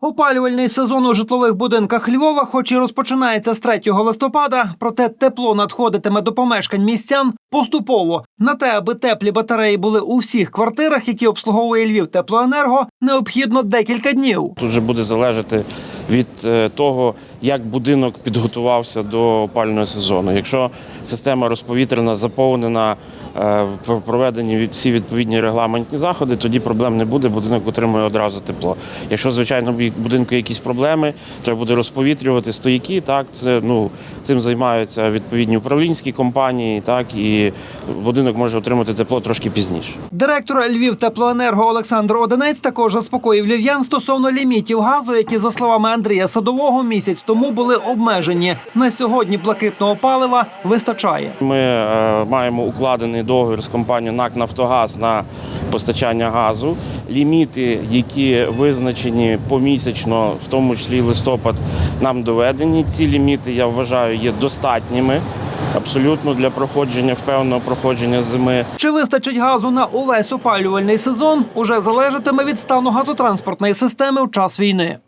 Опалювальний сезон у житлових будинках Львова, хоч і розпочинається з 3 листопада, проте тепло надходитиме до помешкань містян поступово. На те, аби теплі батареї були у всіх квартирах, які обслуговує Львів теплоенерго, необхідно декілька днів. Тут вже буде залежати від е, того, як будинок підготувався до опального сезону. Якщо система розповітряна заповнена, проведені всі відповідні регламентні заходи, тоді проблем не буде, будинок отримує одразу тепло. Якщо, звичайно, в будинку якісь проблеми, треба буде розповітрювати стояки. Так, це ну цим займаються відповідні управлінські компанії, так і будинок може отримати тепло трошки пізніше. Директор Львів теплоенерго Олександр Одинець також заспокоїв львів'ян стосовно лімітів газу, які, за словами Андрія Садового, місяць тому були обмежені. На сьогодні блакитного палива вистачає. Ми е, маємо укладений договір з компанією НАК Нафтогаз на постачання газу. Ліміти, які визначені помісячно, в тому числі листопад, нам доведені. Ці ліміти, я вважаю, є достатніми абсолютно для проходження впевненого проходження зими. Чи вистачить газу на увесь опалювальний сезон, уже залежатиме від стану газотранспортної системи у час війни.